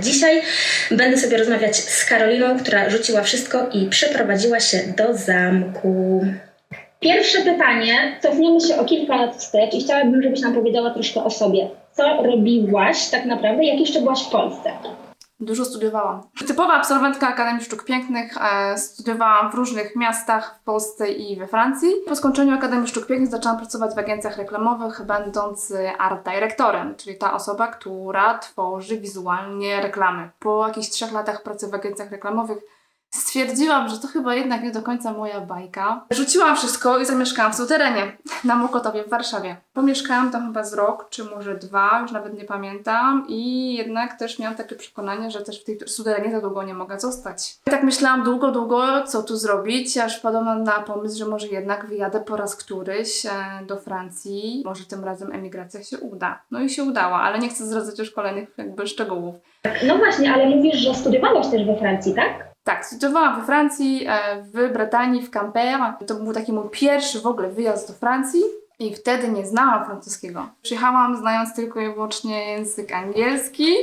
Dzisiaj będę sobie rozmawiać z Karoliną, która rzuciła wszystko i przeprowadziła się do zamku. Pierwsze pytanie, cofniemy się o kilka lat wstecz i chciałabym, żebyś nam powiedziała troszkę o sobie. Co robiłaś tak naprawdę, jak jeszcze byłaś w Polsce? Dużo studiowałam. Typowa absolwentka Akademii Sztuk Pięknych. E, studiowałam w różnych miastach w Polsce i we Francji. Po skończeniu Akademii Sztuk Pięknych zaczęłam pracować w agencjach reklamowych, będąc art dyrektorem, czyli ta osoba, która tworzy wizualnie reklamy. Po jakichś trzech latach pracy w agencjach reklamowych stwierdziłam, że to chyba jednak nie do końca moja bajka. Rzuciłam wszystko i zamieszkałam w suterenie na Mokotowie w Warszawie. Pomieszkałam tam chyba z rok, czy może dwa, już nawet nie pamiętam i jednak też miałam takie przekonanie, że też w tej suterenie za długo nie mogę zostać. I tak myślałam długo, długo, co tu zrobić, aż wpadłam na pomysł, że może jednak wyjadę po raz któryś e, do Francji. Może tym razem emigracja się uda. No i się udała, ale nie chcę zdradzać już kolejnych jakby szczegółów. No właśnie, ale mówisz, że studiowałaś też we Francji, tak? Tak, studiowałam we Francji, e, w Brytanii, w Quimper. To był taki mój pierwszy w ogóle wyjazd do Francji i wtedy nie znałam francuskiego. Przyjechałam znając tylko i wyłącznie język angielski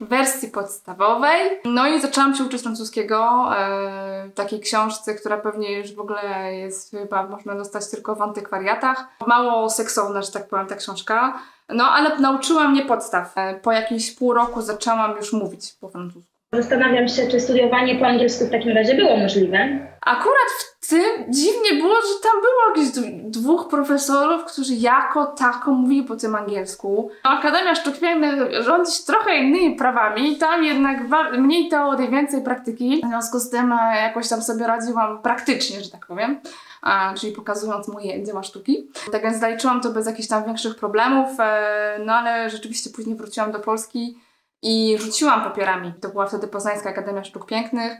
w wersji podstawowej. No i zaczęłam się uczyć francuskiego e, w takiej książce, która pewnie już w ogóle jest chyba można dostać tylko w antykwariatach. Mało seksowna, że tak powiem, ta książka. No ale nauczyła mnie podstaw. E, Po jakimś pół roku zaczęłam już mówić po francusku. Zastanawiam się, czy studiowanie po angielsku w takim razie było możliwe. Akurat w tym dziwnie było, że tam było jakieś d- dwóch profesorów, którzy jako tako mówili po tym angielsku. Akademia Sztuk Pięknych rządzi się trochę innymi prawami, tam jednak mniej teorii, więcej praktyki. W związku z tym e, jakoś tam sobie radziłam praktycznie, że tak powiem. A, czyli pokazując moje dzieła sztuki. Tak więc zaliczyłam to bez jakichś tam większych problemów, e, no ale rzeczywiście później wróciłam do Polski i rzuciłam papierami. To była wtedy Poznańska Akademia Sztuk Pięknych.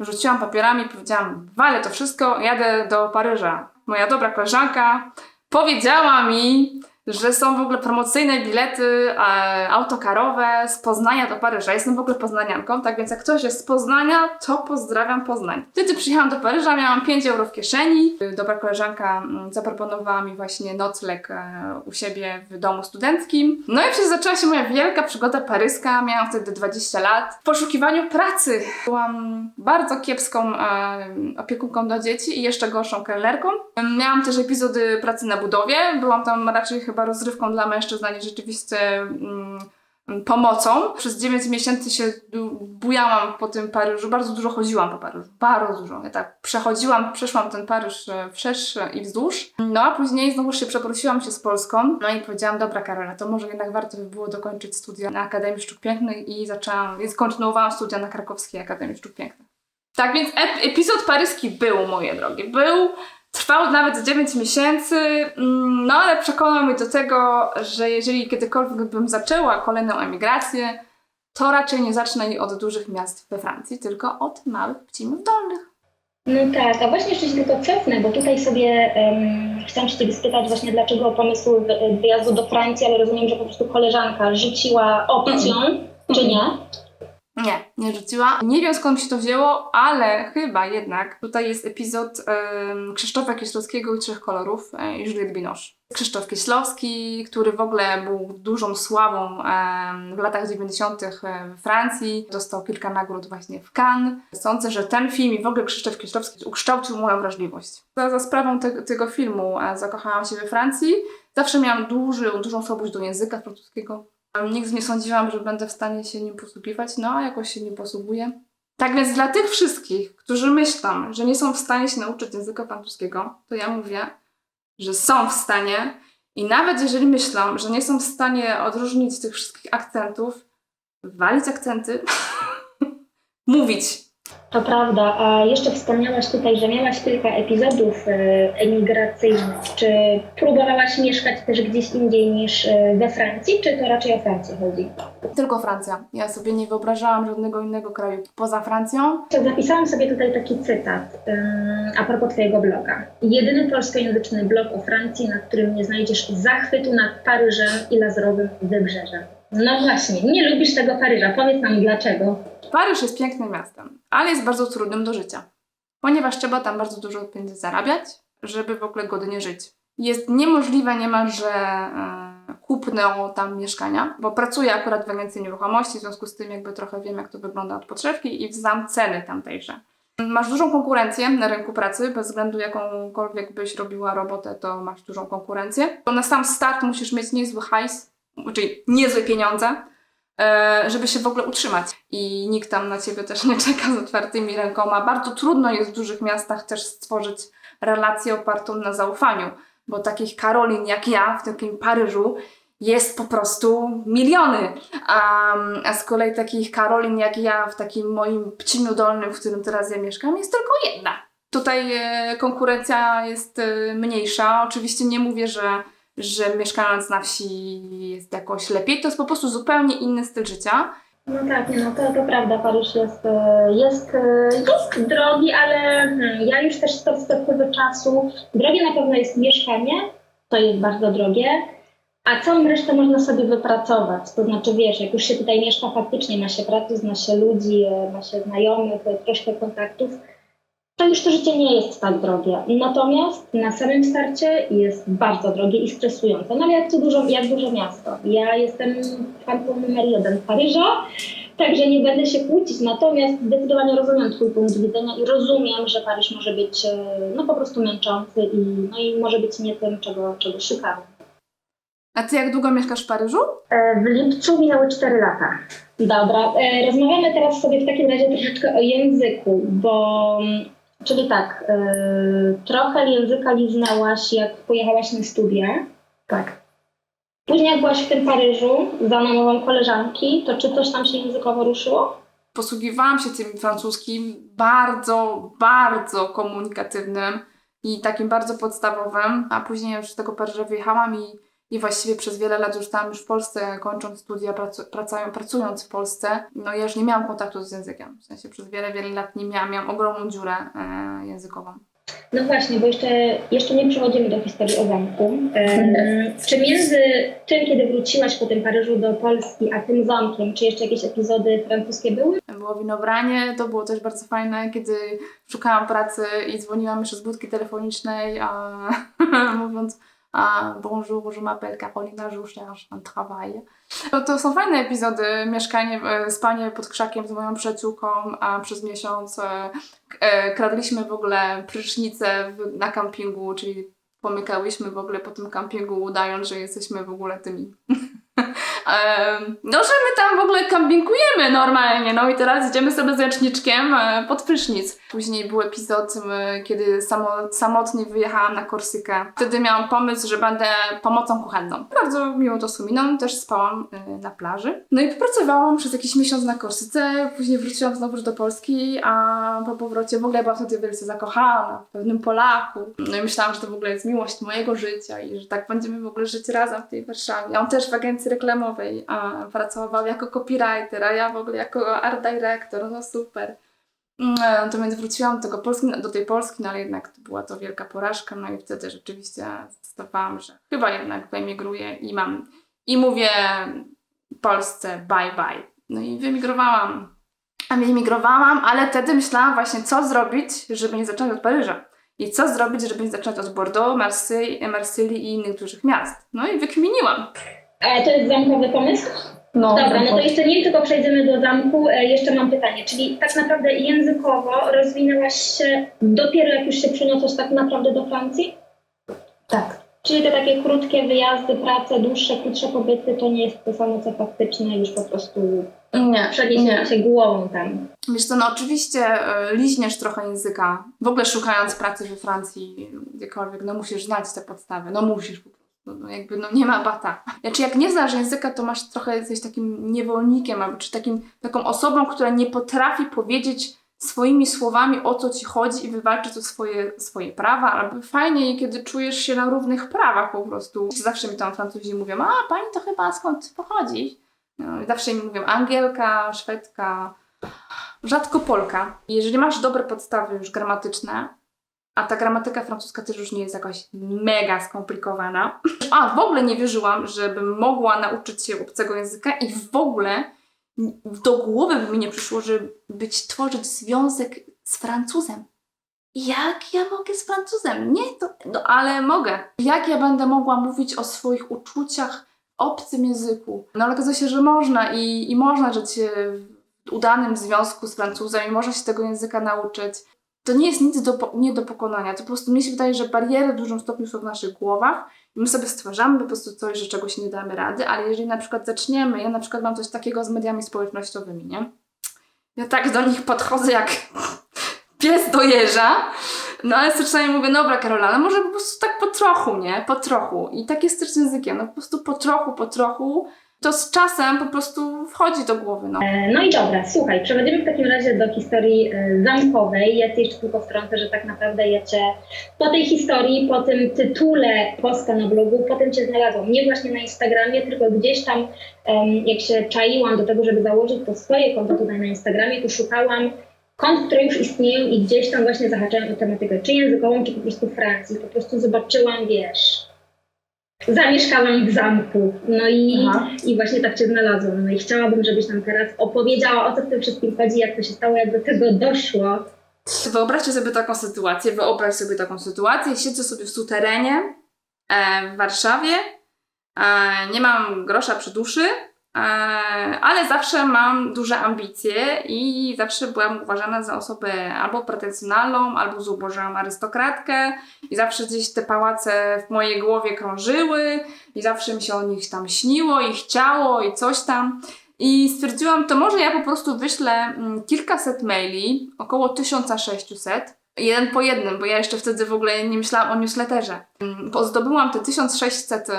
Rzuciłam papierami, powiedziałam, walę to wszystko, jadę do Paryża. Moja dobra koleżanka powiedziała mi, że są w ogóle promocyjne bilety e, autokarowe z Poznania do Paryża. Jestem w ogóle poznanianką, tak więc jak ktoś jest z Poznania, to pozdrawiam Poznań. Wtedy przyjechałam do Paryża, miałam 5 euro w kieszeni. Dobra koleżanka mm, zaproponowała mi właśnie nocleg e, u siebie w domu studenckim. No i przecież zaczęła się moja wielka przygoda paryska. Miałam wtedy 20 lat. W poszukiwaniu pracy byłam bardzo kiepską e, opiekunką dla dzieci i jeszcze gorszą kelnerką. Miałam też epizody pracy na budowie. Byłam tam raczej chyba rozrywką dla mężczyzn, a nie rzeczywiście mm, pomocą. Przez 9 miesięcy się bu- bujałam po tym Paryżu. Bardzo dużo chodziłam po Paryżu. Bardzo dużo. Ja tak przechodziłam, przeszłam ten Paryż e, wszerz i wzdłuż. No a później znowu się przeprosiłam się z Polską. No i powiedziałam, dobra Karola, to może jednak warto by było dokończyć studia na Akademii Sztuk Pięknych i zaczęłam, więc kontynuowałam studia na Krakowskiej Akademii Sztuk Pięknych. Tak więc ep- epizod paryski był, moje drogie. Był, trwał nawet 9 miesięcy, mm, no ale przekonał mnie do tego, że jeżeli kiedykolwiek bym zaczęła kolejną emigrację, to raczej nie zacznę jej od dużych miast we Francji, tylko od małych pcimów dolnych. No tak, a właśnie jeszcze się tylko cofnę, bo tutaj sobie um, chciałam się Ciebie spytać właśnie dlaczego pomysł wy- wyjazdu do Francji, ale rozumiem, że po prostu koleżanka rzuciła opcją, czy nie? Nie, nie rzuciła. Nie wiem skąd się to wzięło, ale chyba jednak tutaj jest epizod Krzysztofa Kieślowskiego i Trzech Kolorów e, i Juliette Binoche. Krzysztof Kieślowski, który w ogóle był dużą sławą w latach 90. we Francji, dostał kilka nagród właśnie w Cannes. Sądzę, że ten film i w ogóle Krzysztof Kieślowski ukształcił moją wrażliwość. Za, za sprawą te, tego filmu e, zakochałam się we Francji. Zawsze miałam duży, dużą słabość do języka francuskiego. Nigdy nie sądziłam, że będę w stanie się nim posługiwać, no a jakoś się nim posługuję. Tak więc dla tych wszystkich, którzy myślą, że nie są w stanie się nauczyć języka francuskiego, to ja mówię, że są w stanie i nawet jeżeli myślą, że nie są w stanie odróżnić tych wszystkich akcentów, walić akcenty, mówić. To prawda, a jeszcze wspomniałaś tutaj, że miałaś kilka epizodów e, emigracyjnych. Czy próbowałaś mieszkać też gdzieś indziej niż e, we Francji, czy to raczej o Francję chodzi? Tylko Francja. Ja sobie nie wyobrażałam żadnego innego kraju poza Francją. Zapisałam sobie tutaj taki cytat a propos Twojego bloga. Jedyny polskojęzyczny blog o Francji, na którym nie znajdziesz zachwytu nad Paryżem i lazurowym wybrzeżem. No właśnie, nie lubisz tego Paryża. Powiedz nam dlaczego. Paryż jest pięknym miastem, ale jest bardzo trudnym do życia, ponieważ trzeba tam bardzo dużo pieniędzy zarabiać, żeby w ogóle godnie żyć. Jest niemożliwe niemalże e, kupno tam mieszkania, bo pracuję akurat w agencji nieruchomości, w związku z tym jakby trochę wiem, jak to wygląda od podszewki i znam ceny tamtejsze. Masz dużą konkurencję na rynku pracy, bez względu jakąkolwiek byś robiła robotę, to masz dużą konkurencję. To na sam start musisz mieć niezły hajs, czyli niezłe pieniądze, e, żeby się w ogóle utrzymać. I nikt tam na ciebie też nie czeka z otwartymi rękoma. Bardzo trudno jest w dużych miastach też stworzyć relację opartą na zaufaniu, bo takich Karolin jak ja w takim Paryżu jest po prostu miliony. A, a z kolei takich Karolin jak ja w takim moim Pcimiu Dolnym, w którym teraz ja mieszkam, jest tylko jedna. Tutaj e, konkurencja jest e, mniejsza. Oczywiście nie mówię, że, że mieszkając na wsi jest jakoś lepiej. To jest po prostu zupełnie inny styl życia. No tak, no to, to prawda, Paryż jest, e, jest, e, jest drogi, ale hmm, ja już też z perspektywy czasu, drogie na pewno jest mieszkanie, to jest bardzo drogie, a całą resztę można sobie wypracować. To znaczy, wiesz, jak już się tutaj mieszka, faktycznie ma się pracę, zna się ludzi, e, ma się znajomych, troszkę kontaktów, to już to życie nie jest tak drogie. Natomiast na samym starcie jest bardzo drogie i stresujące. No ale jak to dużo, jak duże miasto. Ja jestem fanką numer jeden Paryża, także nie będę się kłócić. Natomiast zdecydowanie rozumiem Twój punkt widzenia i rozumiem, że Paryż może być e, no po prostu męczący i, no i może być nie tym, czego, czego szukamy. A ty jak długo mieszkasz w Paryżu? E, W lipcu minęły 4 lata. Dobra, e, rozmawiamy teraz sobie w takim razie troszeczkę o języku, bo czyli tak, e, trochę języka liznęłaś jak pojechałaś na studia. Tak. Później jak byłaś w tym Paryżu za namową koleżanki, to czy coś tam się językowo ruszyło? posługiwałam się tym francuskim bardzo, bardzo komunikatywnym i takim bardzo podstawowym, a później już z tego Paryża wyjechałam i, i właściwie przez wiele lat już tam już w Polsce, kończąc studia, pracu, pracują, pracując w Polsce, no ja już nie miałam kontaktu z językiem. W sensie przez wiele, wiele lat nie miałam, miałam ogromną dziurę e, językową. No właśnie, bo jeszcze, jeszcze nie przechodzimy do historii o zamku. Em, czy między tym, kiedy wróciłaś po tym Paryżu do Polski, a tym zamkiem, czy jeszcze jakieś epizody francuskie były? Było winobranie, to było też bardzo fajne, kiedy szukałam pracy i dzwoniłam jeszcze z budki telefonicznej, a, mówiąc a, bonjour, je m'appelle Carolina, je cherche un travail. To, to są fajne epizody, mieszkanie, e, spanie pod krzakiem z moją przyjaciółką a przez miesiąc. E, e, kradliśmy w ogóle prysznice na kampingu, czyli pomykałyśmy w ogóle po tym kampingu, udając, że jesteśmy w ogóle tymi no, że my tam w ogóle kampingujemy normalnie, no i teraz idziemy sobie z ręczniczkiem e, pod prysznic. Później był epizod, kiedy samo, samotnie wyjechałam na Korsykę. Wtedy miałam pomysł, że będę pomocą kuchenną. Bardzo miło to wspominam, też spałam e, na plaży. No i popracowałam przez jakiś miesiąc na Korsyce, później wróciłam znowu do Polski, a po powrocie w ogóle byłam wtedy wielce zakochana w pewnym Polaku. No i myślałam, że to w ogóle jest miłość mojego życia i że tak będziemy w ogóle żyć razem w tej Warszawie. On też w agencji reklamowej a pracował jako copywriter, a ja w ogóle jako art director, no super. Mm, Natomiast wróciłam do, tego Polski, do tej Polski, no ale jednak to była to wielka porażka, no i wtedy rzeczywiście zdecydowałam, że chyba jednak wyemigruję i mam, i mówię Polsce bye bye. No i wyemigrowałam. A wyemigrowałam, ale wtedy myślałam właśnie, co zrobić, żeby nie zacząć od Paryża. I co zrobić, żeby nie zacząć od Bordeaux, Marsylii, Marsylii i innych dużych miast. No i wykminiłam. E, to jest zamkowy pomysł? No, Dobra, no to jeszcze nim tylko przejdziemy do zamku. E, jeszcze mam pytanie, czyli tak naprawdę językowo rozwinęłaś się dopiero jak już się przeniosłaś tak naprawdę do Francji? Tak. Czyli te takie krótkie wyjazdy, prace, dłuższe, krótsze pobyty to nie jest to samo co faktyczne, już po prostu Nie, przeniesienie nie. się głową tam. Wiesz co, no oczywiście e, liźniesz trochę języka. W ogóle szukając pracy we Francji, gdziekolwiek, no musisz znać te podstawy. No musisz po. No, no jakby, no nie ma bata. Znaczy jak nie znasz języka, to masz trochę, jesteś takim niewolnikiem, albo czy takim, taką osobą, która nie potrafi powiedzieć swoimi słowami o co ci chodzi i wywalczyć o swoje, swoje prawa, albo fajnie, kiedy czujesz się na równych prawach po prostu. Zawsze mi tam Francuzi mówią, a pani to chyba skąd pochodzi? No, zawsze mi mówią Angielka, Szwedka, rzadko Polka. Jeżeli masz dobre podstawy już gramatyczne, a ta gramatyka francuska też już nie jest jakaś mega skomplikowana. A, w ogóle nie wierzyłam, żebym mogła nauczyć się obcego języka i w ogóle do głowy by mi nie przyszło, żeby być, tworzyć związek z Francuzem. Jak ja mogę z Francuzem? Nie, to, no ale mogę. Jak ja będę mogła mówić o swoich uczuciach obcym języku. No ale okazało się, że można i, i można żyć w udanym związku z Francuzem i można się tego języka nauczyć. To nie jest nic do, nie do pokonania. To po prostu mnie się wydaje, że bariery w dużym stopniu są w naszych głowach i my sobie stwarzamy po prostu coś, że czegoś nie damy rady, ale jeżeli na przykład zaczniemy, ja na przykład mam coś takiego z mediami społecznościowymi, nie? Ja tak do nich podchodzę jak pies do jeża, no ale czasami mówię, dobra Karola, ale może po prostu tak po trochu, nie? Po trochu. I tak jest też z językiem, no po prostu po trochu, po trochu. To z czasem po prostu wchodzi do głowy, no. No i dobra, słuchaj, przechodzimy w takim razie do historii e, zamkowej. Ja ci jeszcze tylko wtrącę, że tak naprawdę ja cię po tej historii, po tym tytule posta na blogu, potem cię znalazłam. Nie właśnie na Instagramie, tylko gdzieś tam, jak się czaiłam do tego, żeby założyć to swoje konto tutaj na Instagramie, to szukałam kont, które już istnieją i gdzieś tam właśnie zahaczałam o tematykę czy językową, czy po prostu Francji. Po prostu zobaczyłam, wiesz, zamieszkałam w zamku. No i Aha. i właśnie tak Cię znalazłam. No i chciałabym, żebyś nam teraz opowiedziała, o co w tym wszystkim chodzi, jak to się stało, jak do tego doszło. Wyobraźcie sobie taką sytuację, wyobraź sobie taką sytuację, siedzę sobie w suterenie e, w Warszawie, e, nie mam grosza przy duszy, ale zawsze mam duże ambicje i zawsze byłam uważana za osobę albo pretensjonalną, albo zubożałam arystokratkę i zawsze gdzieś te pałace w mojej głowie krążyły i zawsze mi się o nich tam śniło i chciało i coś tam. I stwierdziłam, to może ja po prostu wyślę mm, kilkaset maili, około 1600, jeden po jednym, bo ja jeszcze wtedy w ogóle nie myślałam o newsletterze. Mm, Zdobyłam te 1600 e,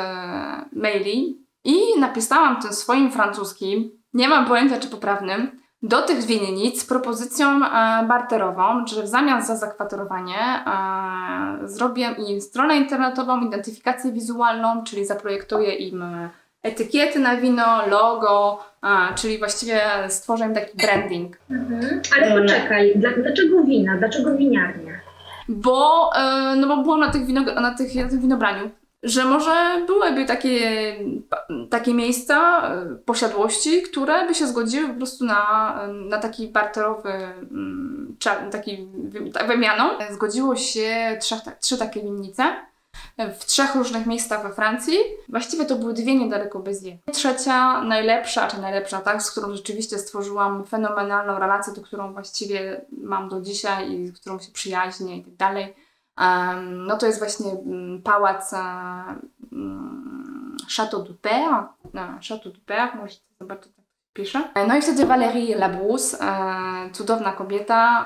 maili i napisałam tym swoim francuskim, nie mam pojęcia czy poprawnym, do tych winnic z propozycją e, barterową, że w zamian za zakwaterowanie e, zrobię im stronę internetową, identyfikację wizualną, czyli zaprojektuję im e, etykiety na wino, logo, a, czyli właściwie stworzę im taki branding. Ale Mm. poczekaj, dla, dlaczego wina? Dlaczego winiarnia? Bo, e, no bo byłam na, tych wino, na, tych, na tym winobraniu, że może byłyby takie, takie miejsca, e, posiadłości, które by się zgodziły po prostu na, na taki barterowy, mm, taki wy- ta- wymianą. Zgodziło się trzech, trzy takie winnice w trzech różnych miejscach we Francji. Właściwie to były dwie niedaleko Béziers. Trzecia, najlepsza, czy najlepsza, tak, z którą rzeczywiście stworzyłam fenomenalną relację, do którą właściwie mam do dzisiaj i z którą się przyjaźnię i tak dalej. No to jest właśnie mm, pałac e, mm, Château du Père. No, Château du Père, możecie zobaczyć, jak to się pisze. No i wtedy Valérie Labrousse, e, cudowna kobieta,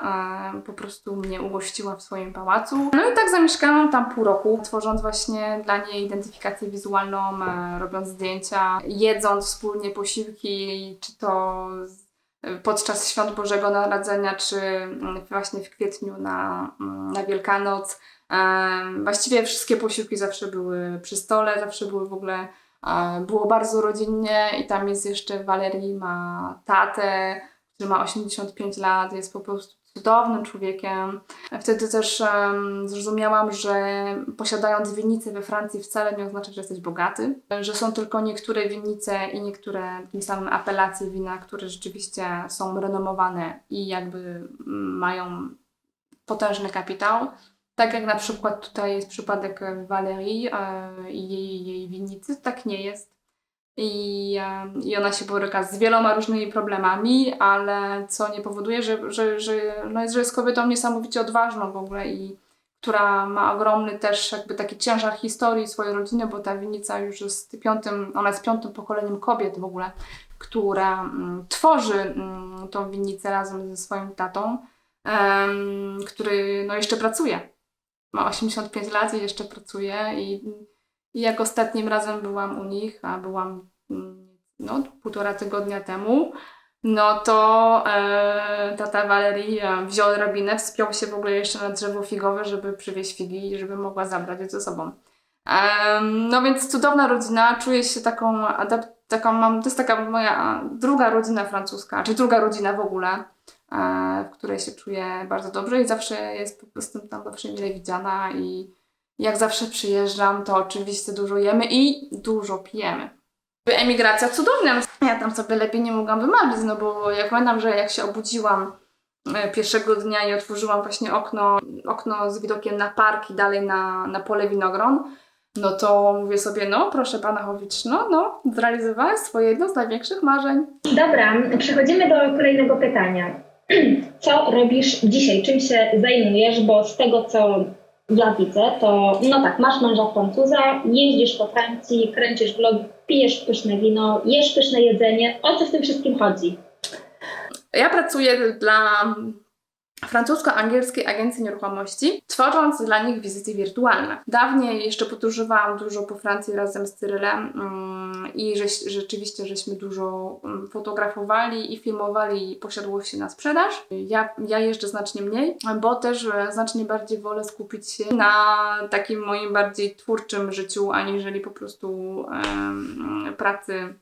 e, po prostu mnie ugościła w swoim pałacu. No i tak zamieszkałam tam pół roku, tworząc właśnie dla niej identyfikację wizualną, e, robiąc zdjęcia, jedząc wspólnie posiłki, czy to z- podczas świąt Bożego Narodzenia, czy właśnie w kwietniu na, na Wielkanoc. Właściwie wszystkie posiłki zawsze były przy stole, zawsze były w ogóle, było bardzo rodzinnie i tam jest jeszcze Walerii, ma tatę, który ma 85 lat, jest po prostu cudownym człowiekiem. Wtedy też em, zrozumiałam, że posiadając winnicę we Francji wcale nie oznacza, że jesteś bogaty, że są tylko niektóre winnice i niektóre tym samym apelacje wina, które rzeczywiście są renomowane i jakby mm, mają potężny kapitał. Tak jak na przykład tutaj jest przypadek Valerii e, i jej, jej winnicy, tak nie jest. I, I ona się boryka z wieloma różnymi problemami, ale co nie powoduje, że, że, że, no jest, że jest kobietą niesamowicie odważną w ogóle i która ma ogromny też jakby taki ciężar historii swojej rodziny, bo ta winnica już jest piątym, ona jest piątym pokoleniem kobiet w ogóle, która mm, tworzy mm, tą winnicę razem ze swoim tatą, który no jeszcze pracuje. Ma 85 lat i jeszcze pracuje i, jak ostatnim razem byłam u nich, a byłam mm, no, półtora tygodnia temu, no to e, tata Valerii e, wziął drabinę, wspiął się w ogóle jeszcze na drzewo figowe, żeby przywieźć figi i żeby mogła zabrać je ze sobą. Em, no więc cudowna rodzina, czuję się taką, taką mam, to jest taka moja druga rodzina francuska, czy druga rodzina w ogóle, e, w której się czuję bardzo dobrze i zawsze jest po prostu tam zawsze mile widziana i jak zawsze przyjeżdżam, to oczywiście dużo jemy i dużo pijemy. Emigracja cudowna, ja tam sobie lepiej nie mogłam wymarzyć, no bo jak pamiętam, że jak się obudziłam e, pierwszego dnia i otworzyłam właśnie okno, okno z widokiem na park i dalej na, na pole winogron, No to mówię sobie, no proszę pana Chowicz, no, no, zrealizowałeś swoje jedno z największych marzeń. Dobra, przechodzimy do kolejnego pytania. Co robisz dzisiaj? Czym się zajmujesz? Bo z tego, co ja widzę, to no tak, masz męża Francuza, jeździsz po Francji, kręcisz vlogi, pijesz pyszne wino, jesz pyszne jedzenie. O co w tym wszystkim chodzi? Ja pracuję dla francusko-angielskiej agencji nieruchomości, tworząc dla nich wizyty wirtualne. Dawniej jeszcze podróżowałam dużo po Francji razem z Cyrylem mm, i rzeczywiście żeśmy dużo mm, fotografowali i filmowali posiadłości na sprzedaż. Ja, ja jeżdżę znacznie mniej, bo też e, znacznie bardziej wolę skupić się na takim moim bardziej twórczym życiu, aniżeli po prostu em, pracy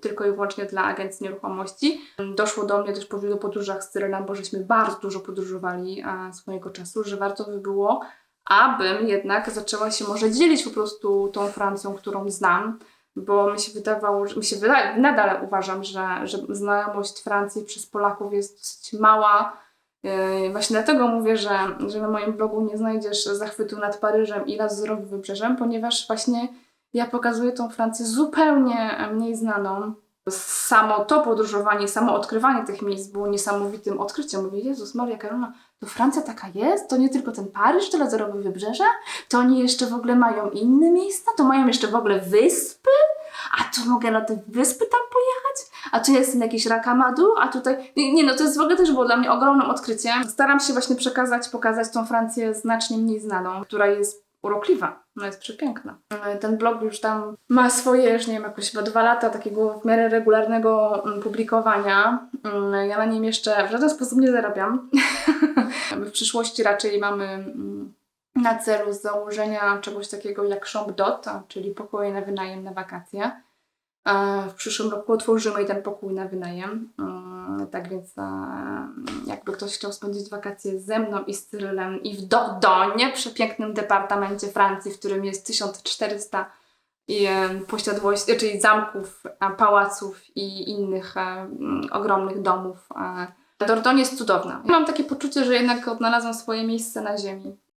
tylko i wyłącznie dla agencji nieruchomości. Doszło do mnie też po wielu podróżach z Cyrylem, bo żeśmy bardzo dużo podróżowali e, swojego czasu, że warto by było, abym jednak zaczęła się może dzielić po prostu tą Francją, którą znam, bo mi się wydawało, że mi się wydaje, nadal uważam, że, że znajomość Francji przez Polaków jest mała. Yy, Właśnie dlatego mówię, że, że na moim blogu nie znajdziesz zachwytu nad Paryżem i lazurowym wybrzeżem, ponieważ właśnie ja pokazuję tą Francję zupełnie e, mniej znaną. Samo to podróżowanie, samo odkrywanie tych miejsc było niesamowitym odkryciem. Mówię, Jezus Maria Karolina, to Francja taka jest? To nie tylko ten Paryż, to lazurowe wybrzeże? To oni jeszcze w ogóle mają inne miejsca? To mają jeszcze w ogóle wyspy? A tu mogę na te wyspy tam pojechać? A tu jest jakiś Rakamadu? A tutaj... Nie, nie, no to jest w ogóle też było dla mnie ogromnym odkryciem. Staram się właśnie przekazać, pokazać tą Francję znacznie mniej znaną, która jest urokliwa. No jest przepiękna. E, Ten blog już tam ma swoje, już nie wiem, jakoś chyba dwa lata takiego w miarę regularnego mm, publikowania. Mm, Ja na nim jeszcze w żaden sposób nie zarabiam. w przyszłości raczej mamy mm, na celu założenia czegoś takiego jak Shop Dot, czyli pokoje na wynajem na wakacje. W przyszłym roku otworzymy ten pokój na wynajem. Tak więc jakby ktoś chciał spędzić wakacje ze mną i z Cyrylem i w Dordogne, przepięknym departamencie Francji, w którym jest 1400 i, e, posiadłości, czyli zamków, e, pałaców i innych e, ogromnych domów. Dordogne jest cudowna. Mam takie poczucie, że jednak odnalazłam swoje miejsce na ziemi.